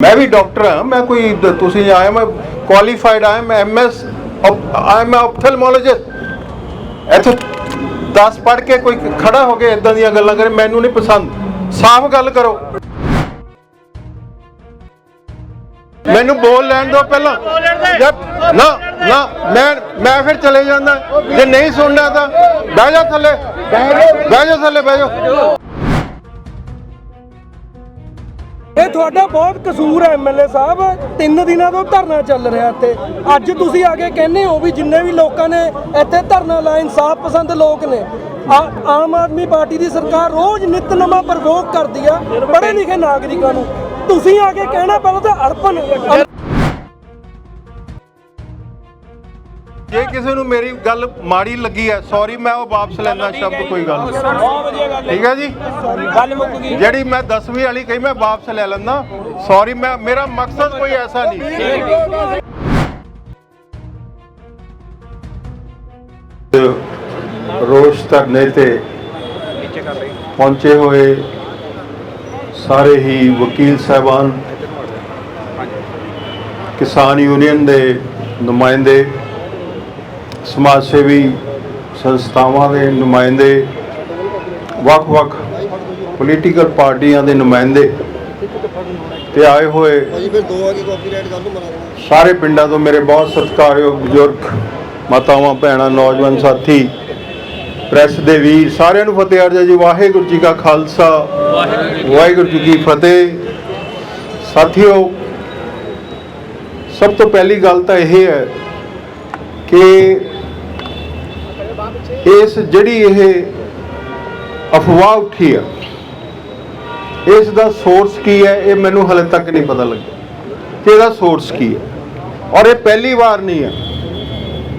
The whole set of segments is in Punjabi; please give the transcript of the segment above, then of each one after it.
ਮੈਂ ਵੀ ਡਾਕਟਰ ਹਾਂ, ਮੈਂ ਕੋਈ ਤੁਸੀਂ ਆਇਆ ਮੈਂ ਕੁਆਲੀਫਾਈਡ ਆਇਆ, ਮੈਂ ਐਮਐਸ ਆਈ ਐਮ ਆਪਥਲਮੋਲੋਜਿਸਟ ਇੱਥੇ 10 ਪੜ੍ਹ ਕੇ ਕੋਈ ਖੜਾ ਹੋ ਕੇ ਇਦਾਂ ਦੀਆਂ ਗੱਲਾਂ ਕਰੇ, ਮੈਨੂੰ ਨਹੀਂ ਪਸੰਦ। ਸਾਫ਼ ਗੱਲ ਕਰੋ। ਮੈਨੂੰ ਬੋਲ ਲੈਣ ਦਿਓ ਪਹਿਲਾਂ। ਨਾ ਨਾ, ਮੈਂ ਮੈਂ ਫਿਰ ਚਲੇ ਜਾਂਦਾ। ਜੇ ਨਹੀਂ ਸੁਣਨਾ ਤਾਂ ਬਹਿ ਜਾ ਥੱਲੇ। ਬਹਿ ਜਾ ਥੱਲੇ, ਬਹਿ ਜਾ। ਇਹ ਤੁਹਾਡਾ ਬਹੁਤ ਕਸੂਰ ਹੈ ਐਮਐਲਏ ਸਾਹਿਬ। ਤਿੰਨ ਦਿਨਾਂ ਤੋਂ ਧਰਨਾ ਚੱਲ ਰਿਹਾ ਇੱਥੇ। ਅੱਜ ਤੁਸੀਂ ਆ ਕੇ ਕਹਿੰਦੇ ਹੋ ਵੀ ਜਿੰਨੇ ਵੀ ਲੋਕਾਂ ਨੇ ਇੱਥੇ ਧਰਨਾ ਲਾਇਆ, ਇਨਸਾਫ ਪਸੰਦ ਲੋਕ ਨੇ। ਆਮ ਆਦਮੀ ਪਾਰਟੀ ਦੀ ਸਰਕਾਰ ਰੋਜ਼ ਨਿਤ ਨਵਾਂ ਪ੍ਰਵੋਕ ਕਰਦੀ ਆ, ਪੜ੍ਹੇ ਲਿਖੇ ਨਾਗਰਿਕਾਂ ਨੂੰ। ਤੁਸੀਂ ਆ ਕੇ ਕਹਿਣਾ ਪਹਿਲਾਂ ਤਾਂ ਅਰਪਣ ਜੇ ਕਿਸੇ ਨੂੰ ਮੇਰੀ ਗੱਲ ਮਾੜੀ ਲੱਗੀ ਹੈ ਸੌਰੀ ਮੈਂ ਉਹ ਵਾਪਸ ਲੈਂਦਾ ਸ਼ਬਦ ਕੋਈ ਗੱਲ ਨਹੀਂ। ਠੀਕ ਹੈ ਜੀ? ਗੱਲ ਮੁੱਕ ਗਈ। ਜਿਹੜੀ ਮੈਂ 10ਵੀਂ ਵਾਲੀ ਕਹੀ ਮੈਂ ਵਾਪਸ ਲੈ ਲੈਂਦਾ। ਸੌਰੀ ਮੈਂ ਮੇਰਾ ਮਕਸਦ ਕੋਈ ਐਸਾ ਨਹੀਂ। ਰੋਸ਼ ਧਰਨੇ ਤੇ ਪਹੁੰਚੇ ਹੋਏ ਸਾਰੇ ਹੀ ਵਕੀਲ ਸਾਹਿਬਾਨ ਕਿਸਾਨ ਯੂਨੀਅਨ ਦੇ ਨੁਮਾਇੰਦੇ ਸਮਾਜ ਸੇਵੀ ਸੰਸਥਾਵਾਂ ਦੇ ਨੁਮਾਇੰਦੇ ਵੱਖ-ਵੱਖ ਪੋਲੀਟੀਕਲ ਪਾਰਟੀਆਂ ਦੇ ਨੁਮਾਇੰਦੇ ਤੇ ਆਏ ਹੋਏ ਸਾਰੇ ਪਿੰਡਾਂ ਤੋਂ ਮੇਰੇ ਬਹੁਤ ਸਤਿਕਾਰਯੋਗ ਬਜ਼ੁਰਗ ਮਾਤਾਵਾਂ ਭੈਣਾਂ ਨੌਜਵਾਨ ਸਾਥੀ ਪ੍ਰੈਸ ਦੇ ਵੀਰ ਸਾਰਿਆਂ ਨੂੰ ਫਤਿਹ ਅਰਜ਼ਾ ਜੀ। ਵਾਹਿਗੁਰੂ ਜੀ ਕਾ ਖਾਲਸਾ ਵਾਹਿਗੁਰੂ ਜੀ ਕੀ ਫਤਿਹ। ਸਾਥੀਓ ਸਭ ਤੋਂ ਪਹਿਲੀ ਗੱਲ ਤਾਂ ਇਹ ਹੈ ਕਿ ਇਸ ਜਿਹੜੀ ਇਹ ਅਫਵਾਹ ਉੱਠੀ ਆ, ਇਸ ਦਾ ਸੋਰਸ ਕੀ ਹੈ, ਇਹ ਮੈਨੂੰ ਹਲੇ ਤੱਕ ਨਹੀਂ ਪਤਾ ਲੱਗਿਆ ਕਿ ਇਹਦਾ ਸੋਰਸ ਕੀ ਹੈ। ਔਰ ਇਹ ਪਹਿਲੀ ਵਾਰ ਨਹੀਂ ਹੈ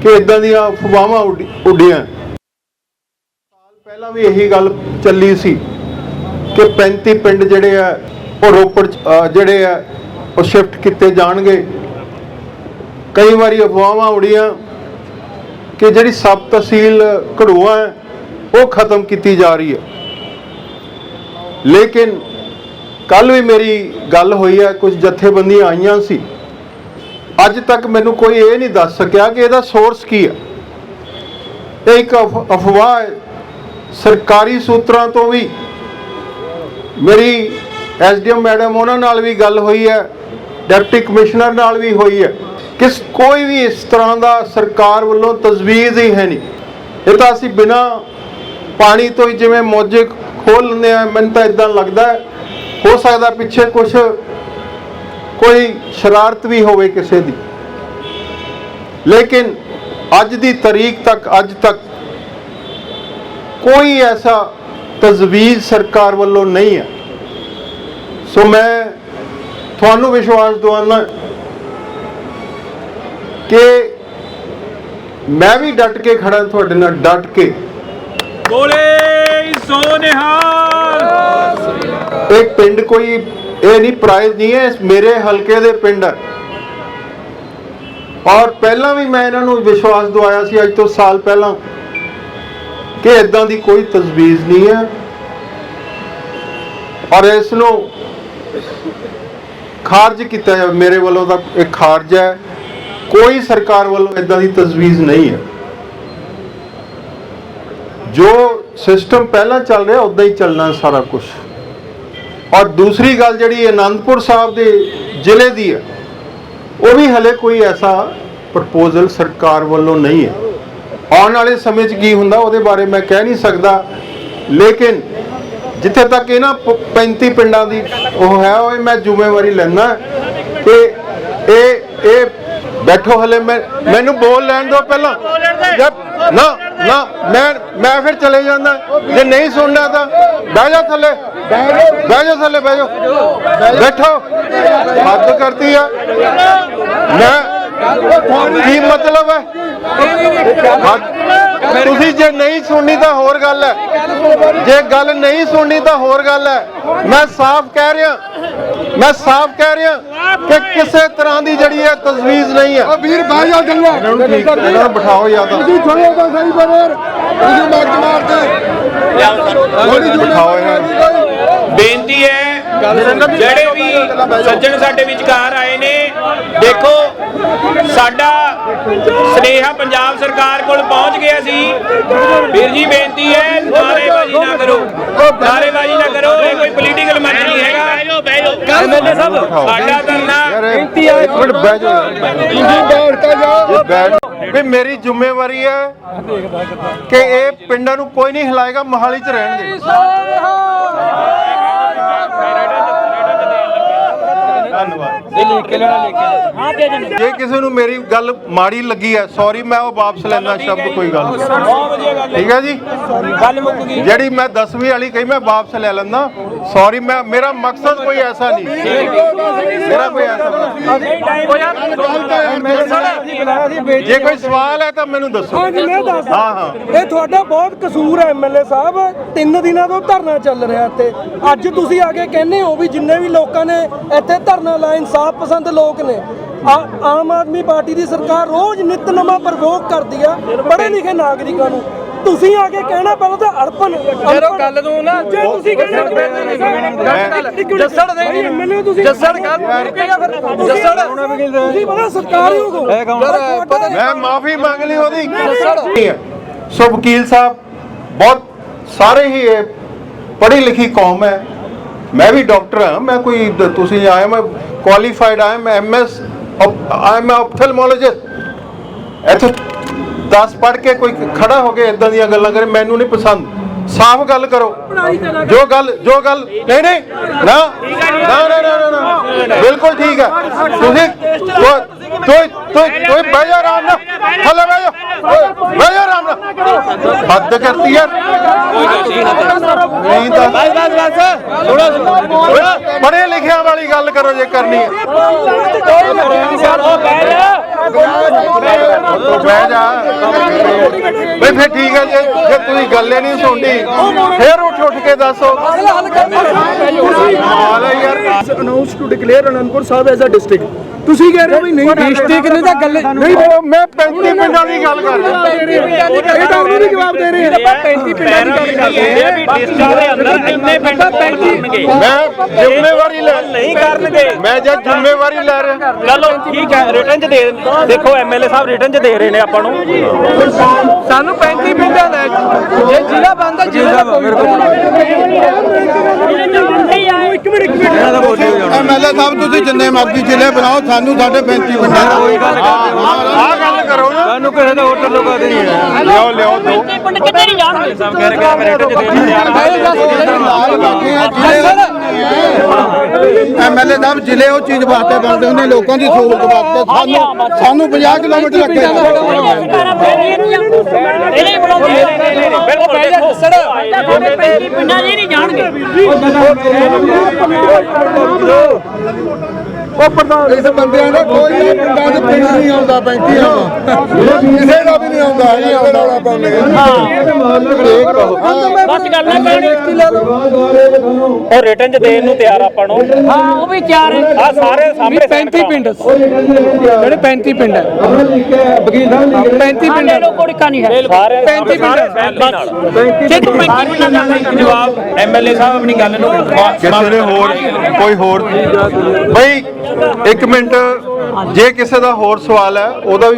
ਕਿ ਇਦਾਂ ਦੀਆਂ ਅਫਵਾਹਾਂ ਉੱਡੀ- ਉੱਡੀਆਂ। ਸਾਲ ਪਹਿਲਾਂ ਵੀ ਇਹੀ ਗੱਲ ਚੱਲੀ ਸੀ ਕਿ 35 ਪਿੰਡ ਜਿਹੜੇ ਆ, ਉਹ ਰੋਪੜ ਜਿਹੜੇ ਆ, ਉਹ ਸ਼ਿਫਟ ਕੀਤੇ ਜਾਣਗੇ। ਕਈ ਵਾਰੀ ਅਫਵਾਹਾਂ ਉੜੀਆਂ ਕਿ ਜਿਹੜੀ ਸਬ ਤਹਿਸੀਲ ਘੜੂਆ ਹੈ, ਉਹ ਖਤਮ ਕੀਤੀ ਜਾ ਰਹੀ ਹੈ। ਲੇਕਿਨ ਕੱਲ ਵੀ ਮੇਰੀ ਗੱਲ ਹੋਈ ਹੈ, ਕੁਝ ਜਥੇਬੰਦੀਆਂ ਆਈਆਂ ਸੀ। ਅੱਜ ਤੱਕ ਮੈਨੂੰ ਕੋਈ ਇਹ ਨਹੀਂ ਦੱਸ ਸਕਿਆ ਕਿ ਇਹਦਾ ਸੋਰਸ ਕੀ ਹੈ। ਇਹ ਇੱਕ ਅਫ- ਅਫਵਾਹ ਹੈ। ਸਰਕਾਰੀ ਸੂਤਰਾਂ ਤੋਂ ਵੀ ਮੇਰੀ ਐਸਡੀਐਮ ਮੈਡਮ ਉਹਨਾਂ ਨਾਲ ਵੀ ਗੱਲ ਹੋਈ ਹੈ, ਡਿਪਟੀ ਕਮਿਸ਼ਨਰ ਨਾਲ ਵੀ ਹੋਈ ਹੈ। ਕਿਸ ਕੋਈ ਵੀ ਇਸ ਤਰ੍ਹਾਂ ਦਾ ਸਰਕਾਰ ਵੱਲੋਂ ਤਜਵੀਜ਼ ਹੀ ਹੈ ਨਹੀਂ। ਇਹ ਤਾਂ ਅਸੀਂ ਬਿਨਾ ਪਾਣੀ ਤੋਂ ਹੀ ਜਿਵੇਂ ਮੋਜੇ ਖੋਲ ਲੈਂਦੇ ਆ ਮੈਨੂੰ ਤਾਂ ਇਦਾਂ ਲੱਗਦਾ ਹੋ। ਸਕਦਾ ਪਿੱਛੇ ਕੁਝ ਕੋਈ ਸ਼ਰਾਰਤ ਵੀ ਹੋਵੇ ਕਿਸੇ ਦੀ। ਲੇਕਿਨ ਅੱਜ ਦੀ ਤਾਰੀਖ ਤੱਕ, ਅੱਜ ਤੱਕ ਕੋਈ ਐਸਾ ਤਜਵੀਜ਼ ਸਰਕਾਰ ਵੱਲੋਂ ਨਹੀਂ ਹੈ। ਸੋ ਮੈਂ ਤੁਹਾਨੂੰ ਵਿਸ਼ਵਾਸ ਦਿਵਾਉਣਾ ਕਿ ਮੈਂ ਵੀ ਡਟ ਕੇ ਖੜਾ ਤੁਹਾਡੇ ਨਾਲ ਡਟ ਕੇ। ਬੋਲੇ ਸੋ ਨਿਹਾਲ। ਇਹ ਪਿੰਡ ਕੋਈ ਇਹ ਨਹੀਂ ਪ੍ਰਾਈਜ਼ ਨਹੀਂ ਹੈ ਇਸ ਮੇਰੇ ਹਲਕੇ ਦੇ ਪਿੰਡ ਹੈ। ਔਰ ਪਹਿਲਾਂ ਵੀ ਮੈਂ ਇਹਨਾਂ ਨੂੰ ਵਿਸ਼ਵਾਸ ਦਿਵਾਇਆ ਸੀ ਅੱਜ ਤੋਂ ਸਾਲ ਪਹਿਲਾਂ ਕਿ ਇਦਾਂ ਦੀ ਕੋਈ ਤਜਵੀਜ਼ ਨਹੀਂ ਹੈ। ਔਰ ਇਸ ਨੂੰ ਖਾਰਜ ਕੀਤਾ ਜਾਵੇ ਮੇਰੇ ਵੱਲੋਂ ਤਾਂ ਇਹ ਖਾਰਜ ਹੈ। ਕੋਈ ਸਰਕਾਰ ਵੱਲੋਂ ਇਦਾਂ ਦੀ ਤਜਵੀਜ਼ ਨਹੀਂ ਹੈ। ਜੋ ਸਿਸਟਮ ਪਹਿਲਾਂ ਚੱਲ ਰਿਹਾ ਉਦਾਂ ਹੀ ਚੱਲਣਾ ਸਾਰਾ ਕੁਝ ਔਰ ਦੂਸਰੀ ਗੱਲ ਜਿਹੜੀ ਆਨੰਦਪੁਰ ਸਾਹਿਬ ਦੇ ਜ਼ਿਲ੍ਹੇ ਦੀ ਹੈ, ਉਹ ਵੀ ਹਲੇ ਕੋਈ ਐਸਾ ਪ੍ਰਪੋਜ਼ਲ ਸਰਕਾਰ ਵੱਲੋਂ ਨਹੀਂ ਹੈ। ਆਉਣ ਵਾਲੇ ਸਮੇਂ 'ਚ ਕੀ ਹੁੰਦਾ, ਉਹਦੇ ਬਾਰੇ ਮੈਂ ਕਹਿ ਨਹੀਂ ਸਕਦਾ। ਲੇਕਿਨ ਜਿੱਥੇ ਤੱਕ ਇਹਨਾਂ ਪ- 35 ਪਿੰਡਾਂ ਦੀ ਉਹ ਹੈ, ਉਹ ਮੈਂ ਜ਼ਿੰਮੇਵਾਰੀ ਲੈਣਾ ਕਿ ਇਹ ਇਹ ਬੈਠੋ ਹਲੇ, ਮੈਂ ਮੈਨੂੰ ਬੋਲ ਲੈਣ ਦਿਓ ਪਹਿਲਾਂ। ਨਾ ਨਾ, ਮੈਂ ਮੈਂ ਫਿਰ ਚਲੇ ਜਾਂਦਾ। ਜੇ ਨਹੀਂ ਸੁਣਨਾ ਤਾਂ ਬਹਿ ਜਾ ਥੱਲੇ। ਬਹਿ ਜਾ ਥੱਲੇ, ਬਹਿ ਜਾ। ਬੈਠੋ। ਹੱਦ ਕਰਤੀ ਆ। ਮੈਂ ਕੀ ਮਤਲਬ ਹੈ? ਤੁਸੀਂ ਜੇ ਨਹੀਂ ਸੁਣਨੀ ਤਾਂ ਹੋਰ ਗੱਲ ਹੈ। ਜੇ ਗੱਲ ਨਹੀਂ ਸੁਣਨੀ ਤਾਂ ਹੋਰ ਗੱਲ ਹੈ। ਮੈਂ ਸਾਫ਼ ਕਹਿ ਰਿਹਾ ਮੈਂ ਸਾਫ਼ ਕਹਿ ਰਿਹਾ ਕਿ ਕਿਸੇ ਤਰ੍ਹਾਂ ਦੀ ਜਿਹੜੀ ਹੈ ਤਜਵੀਜ਼ ਨਹੀਂ ਹੈ। ਵੀਰ ਬਾਈ ਆ ਡੰਗਾ ਇਹਨਾਂ ਨੂੰ ਬਿਠਾਓ ਜਾਂ ਤਾਂ। ਤੁਸੀਂ ਛੋੜੋ ਤਾਂ ਸਹੀ ਬਰੇਰ ਤੁਸੀਂ ਮੱਕ ਮਾਰਦੇ। ਬਿਠਾਓ ਇਹਨਾਂ ਬੇਨਤੀ ਹੈ ਜਿਹੜੇ ਵੀ ਸੱਜਣ ਸਾਡੇ ਵਿਚਕਾਰ ਆਏ ਨੇ ਦੇਖੋ ਸਾਡਾ ਸਨੇਹਾ ਪੰਜਾਬ ਸਰਕਾਰ ਕੋਲ ਪਹੁੰਚ ਗਿਆ ਸੀ। ਵੀਰ ਜੀ ਬੇਨਤੀ ਹੈ ਨਾਰੇਬਾਜ਼ੀ ਨਾ ਕਰੋ। ਨਾਰੇਬਾਜ਼ੀ ਨਾ ਕਰੋ ਇਹ ਕੋਈ ਪੋਲੀਟੀਕਲ ਮੰਚ ਨਹੀਂ ਹੈਗਾ। ਐਮਐਲਏ ਸਾਹਿਬ ਸਾਡਾ ਧਰਨਾ ਬੇਨਤੀ ਹੈ ਇੱਕ ਮਿੰਟ ਬਹਿ ਜਾਓ। ਬੈਠ ਕੇ ਜਾ ਇਹ ਬੈਠ ਵੀ ਮੇਰੀ ਜ਼ਿੰਮੇਵਾਰੀ ਹੈ ਕਿ ਇਹ ਪਿੰਡਾਂ ਨੂੰ ਕੋਈ ਨਹੀਂ ਹਿਲਾਏਗਾ ਮੋਹਾਲੀ 'ਚ ਰਹਿਣਗੇ। ਧੰਨਵਾਦ। ਜੇ ਕਿਸੇ ਨੂੰ ਮੇਰੀ ਗੱਲ ਮਾੜੀ ਲੱਗੀ ਹੈ ਸੌਰੀ ਮੈਂ ਉਹ ਵਾਪਸ ਲੈਂਦਾ ਸ਼ਬਦ ਕੋਈ ਗੱਲ ਨਹੀਂ। ਬਹੁਤ ਵਧੀਆ ਗੱਲ ਹੈ। ਠੀਕ ਹੈ ਜੀ? ਗੱਲ ਮੁੱਕ ਗਈ। ਜਿਹੜੀ ਮੈਂ 10ਵੀਂ ਵਾਲੀ ਕਹੀ ਮੈਂ ਵਾਪਸ ਲੈ ਲੈਂਦਾ। ਸੌਰੀ ਮੈਂ ਮੇਰਾ ਮਕਸਦ ਕੋਈ ਐਸਾ ਨਹੀਂ। ਮੇਰਾ ਕੋਈ ਐਸਾ ਨਹੀਂ। ਜੇ ਕੋਈ ਸਵਾਲ ਹੈ ਤਾਂ ਮੈਨੂੰ ਦੱਸੋ। ਹਾਂਜੀ ਮੈਂ ਦੱਸ ਹਾਂ ਹਾਂ। ਇਹ ਤੁਹਾਡਾ ਬਹੁਤ ਕਸੂਰ ਹੈ ਐਮਐਲਏ ਸਾਹਿਬ। ਤਿੰਨ ਦਿਨਾਂ ਤੋਂ ਧਰਨਾ ਚੱਲ ਰਿਹਾ ਇੱਥੇ। ਅੱਜ ਤੁਸੀਂ ਆ ਕੇ ਕਹਿੰਦੇ ਹੋ ਵੀ ਜਿੰਨੇ ਵੀ ਲੋਕਾਂ ਨੇ ਇੱਥੇ ਧਰਨਾ ਲਾਇਆ ਇਨਸਾਫ ਪਸੰਦ ਲੋਕ ਨੇ। ਆ- ਆਮ ਆਦਮੀ ਪਾਰਟੀ ਦੀ ਸਰਕਾਰ ਰੋਜ਼ ਨਿਤ ਨਵਾਂ ਪ੍ਰਵੋਕ ਕਰਦੀ ਆ ਪੜ੍ਹੇ ਲਿਖੇ ਨਾਗਰਿਕਾਂ ਨੂੰ। ਤੁਸੀਂ ਆ ਕੇ ਕਹਿਣਾ ਪਹਿਲਾਂ ਤਾਂ ਅਰਪਨ ਜਦੋਂ ਗੱਲ ਨੂੰ ਨਾ ਜੇ ਤੁਸੀਂ ਕਹਿੰਦੇ ਜੱਸੜ ਦੇ ਐਮਐਲਏ ਤੁਸੀਂ ਜੱਸੜ ਗੱਲ ਰੁਕੇਗਾ ਫਿਰ। ਜੱਸੜ। ਤੁਸੀਂ ਬੜਾ ਸਤਿਕਾਰਯੋਗ ਹੋ ਯਾਰ ਪਤਾ ਮੈਂ ਮਾਫੀ ਮੰਗ ਲਈ ਉਹਦੀ। ਨਹੀਂ ਹੈ। ਸੋ ਵਕੀਲ ਸਾਹਿਬ ਬਹੁਤ ਸਾਰੇ ਹੀ ਇਹ ਪੜ੍ਹੀ ਲਿਖੀ ਕੌਮ ਹੈ। ਮੈਂ ਵੀ ਡਾਕਟਰ ਹਾਂ ਮੈਂ ਕੋਈ ਤੁਸੀਂ ਆਇਆ ਮੈਂ ਕੁਆਲੀਫਾਈਡ ਆਇਆ ਮੈਂ ਐਮਐਸ ਆਈ ਐਮ ਆਪਥਲਮੋਲੋਜਿਸਟ ਇੱਥੇ 10 ਪੜ੍ਹ ਕੇ ਕੋਈ ਖੜਾ ਹੋ ਕੇ ਇਦਾਂ ਦੀਆਂ ਗੱਲਾਂ ਕਰੇ ਮੈਨੂੰ ਨਹੀਂ ਪਸੰਦ। ਸਾਫ਼ ਗੱਲ ਕਰੋ। ਜੋ ਗੱਲ ਜੋ ਗੱਲ ਨਹੀਂ ਨਹੀਂ ਨਾ ਨਾ ਨਾ ਨਾ ਨਾ, ਨਾ। ਬਿਲਕੁਲ ਠੀਕ ਹੈ। ਤੁਸੀਂ ਤੂੰ ਤੂੰ ਤੂੰ ਤੂੰ ਬਹਿ ਜਾ ਨਾਲ। ਥੱਲੇ ਬਹਿ ਜਾ। ਬਹਿ ਜਾ ਆਰਾਮ ਨਾਲ। ਹੱਦ ਕਰਤੀ ਯਾਰ। ਨਹੀਂ ਤਾਂ ਓਏ, ਪੜ੍ਹੇ ਲਿਖਿਆਂ ਵਾਲੀ ਗੱਲ ਕਰੋ ਜੇ ਕਰਨੀ ਹੈ। ਤੂੰ ਬਹਿ ਜਾ ਬਈ ਫਿਰ ਠੀਕ ਹੈ ਜੇ ਜੇ ਤੁਸੀਂ ਗੱਲੇ ਨਹੀਂ ਸੁਣਦੀ ਫਿਰ ਉੱਠ ਉੱਠ ਕੇ ਦੱਸੋ। ਹਾਲ ਹੈ ਯਾਰ announce to declare Anandpur Sahib as a district ਤੁਸੀਂ ਕਹਿ ਰਹੇ ਹੋ ਵੀ ਨਹੀਂ ਡਿਸਟ੍ਰਿਕਟ ਨੇ ਤਾਂ ਗੱਲ ਨਹੀਂ ਮੈਂ 35 ਪਿੰਡਾਂ ਦੀ ਗੱਲ ਕਰ ਰਿਹਾ। ਇਹ ਤਾਂ ਉਹਨੂੰ ਵੀ ਜਵਾਬ ਦੇ ਰਹੇ ਆ। 35 ਪਿੰਡਾਂ ਦੀ ਗੱਲ ਇਹ ਵੀ ਡਿਸਟ੍ਰਿਕਟ ਦੇ ਅੰਦਰ ਇੰਨੇ ਪਿੰਡ ਕਰਨਗੇ। ਮੈਂ ਜ਼ਿੰਮੇਵਾਰੀ ਲੈ ਨਹੀਂ ਕਰਨਗੇ। ਮੈਂ ਜੇ ਜ਼ਿੰਮੇਵਾਰੀ ਲੈ ਰਿਹਾ। ਚਲੋ ਠੀਕ ਹੈ ਰਿਟਰਨ ਚ ਦੇ ਦੇਖੋ ਐਮਐਲਏ ਸਾਹਿਬ ਰਿਟਰਨ ਚ ਦੇ ਰਹੇ ਨੇ ਆਪਾਂ ਨੂੰ। ਸਾਨੂੰ 35 ਮਿੰਟਾਂ ਦਾ ਜੇ ਜ਼ਿਲ੍ਹਾ ਬੰਦਾ ਜ਼ਿਲ੍ਹਾ ਦਾ ਇੱਕ ਮਿੰਟ ਇੱਕ ਮਿੰਟ। ਐਮਐਲਏ ਸਾਹਿਬ ਤੁਸੀਂ ਜਿੰਨੇ ਮਰਜ਼ੀ ਜ਼ਿਲ੍ਹੇ ਬਣਾਓ ਸਾਨੂੰ ਸਾਡੇ 35 ਪਿੰਡਾਂ ਦਾ ਗੱਲ ਕਰੋ ਸਾਨੂੰ ਕਿਸੇ ਦਾ ਹੋਟਲ ਲੋਕਾਂ ਦੇ। ਨਹੀਂ ਹੈ ਲਿਓ ਲਿਓ ਦੋ ਪਿੰਡ ਕਿਤੇ ਨਹੀਂ ਜਾਣਗੇ? ਸਾਹਿਬ ਕਹਿ ਰਹੇ ਕਿ ਰਿਟਰਨ ਚ ਦੇਣ ਤਿਆਰ ਐਮਐਲਏ ਸਾਹਿਬ ਜ਼ਿਲ੍ਹੇ ਉਹ ਚੀਜ਼ ਵਾਸਤੇ ਬਣਦੇ ਹੁੰਦੇ ਲੋਕਾਂ ਦੀ ਸਹੂਲਤ ਵਾਸਤੇ। ਸਾਨੂੰ ਸਾਨੂੰ 50 ਕਿਲੋਮੀਟਰ ਅੱਗੇ ਇਹਨੇ ਬਣਾਉਂਦੇ ਬਿਲਕੁਲ ਦੇਖੋ। ਸਾਡੇ ਪੈਂਤੀ ਪਿੰਡਾਂ ਦੇ ਨਹੀਂ ਜਾਣਗੇ? ਇਸ ਬੰਦਿਆਂ ਦਾ ਕੋਈ ਵੀ ਪਿੰਡਾਂ ਦੇ ਪਿੰਡ ਨਹੀਂ ਆਉਂਦਾ 35 ਆਉਂਦਾ। ਕਿਸੇ ਦਾ ਵੀ ਨਹੀਂ ਆਉਂਦਾ ਇਹ ਆਉਂਦਾ ਵਾਲਾ ਪਾਉਂਦੇ ਬਸ ਗੱਲ ਨਾ ਕਰਨੀ ਉਹ ਰਿਟਰਨ ਚ ਦੇਣ ਨੂੰ ਤਿਆਰ ਆਪਾਂ ਨੂੰ। ਹਾਂ ਉਹ ਵੀ ਤਿਆਰ ਹੈ। ਆ ਸਾਰੇ ਸਾਹਮਣੇ 35 ਪਿੰਡ ਜਿਹੜੇ 35 ਪਿੰਡ ਹੈ 35 ਪਿੰਡ ਲੋਕ ਕੋਈ ਕਾ ਨਹੀਂ ਹੈ। ਸਾਰੇ 35 ਪਿੰਡ ਜੇ ਤੂੰ ਪੈਂਤੀ ਪਿੰਡਾਂ ਦਾ ਜਵਾਬ ਐਮਐਲਏ ਸਾਹਿਬ ਆਪਣੀ ਗੱਲ ਨੂੰ ਕਿਸੇ ਨੇ ਹੋਰ ਕੋਈ ਹੋਰ ਬਈ ਇੱਕ ਮਿੰਟ ਜੇ ਕਿਸੇ ਦਾ ਹੋਰ ਸਵਾਲ ਹੈ ਉਹਦਾ ਵੀ